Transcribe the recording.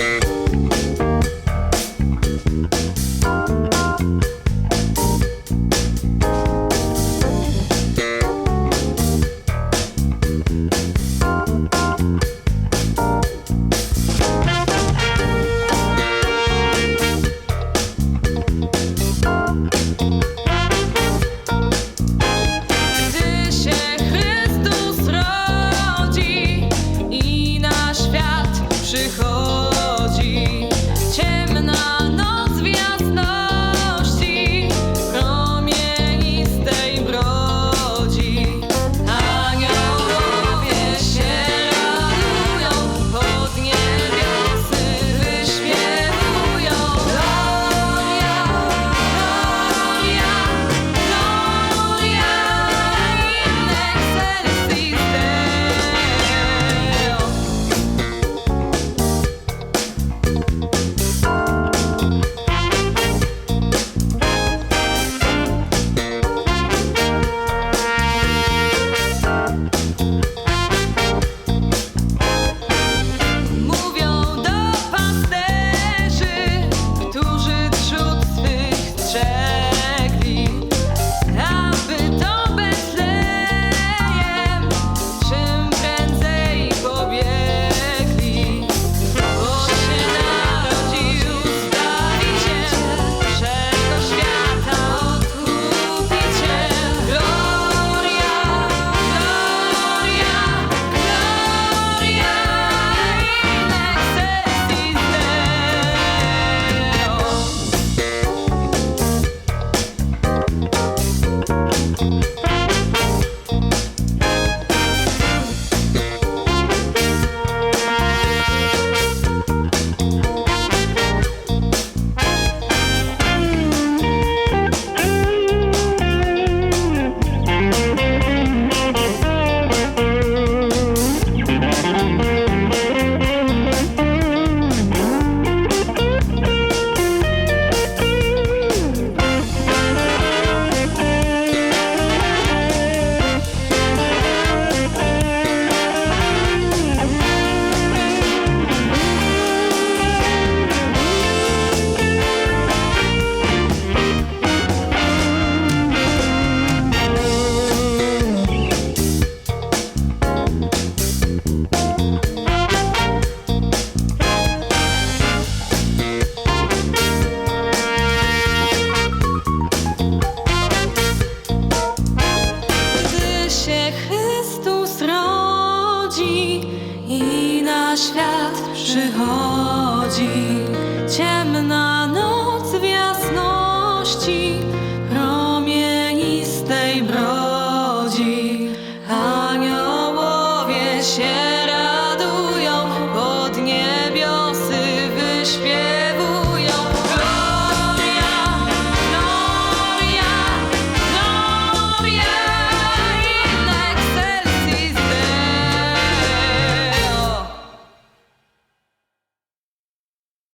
Mm-hmm. na świat przychodzi ciemna noc w jasności promienistej brodzi. Aniołowie się radują, pod niebiosy wyśpiewają.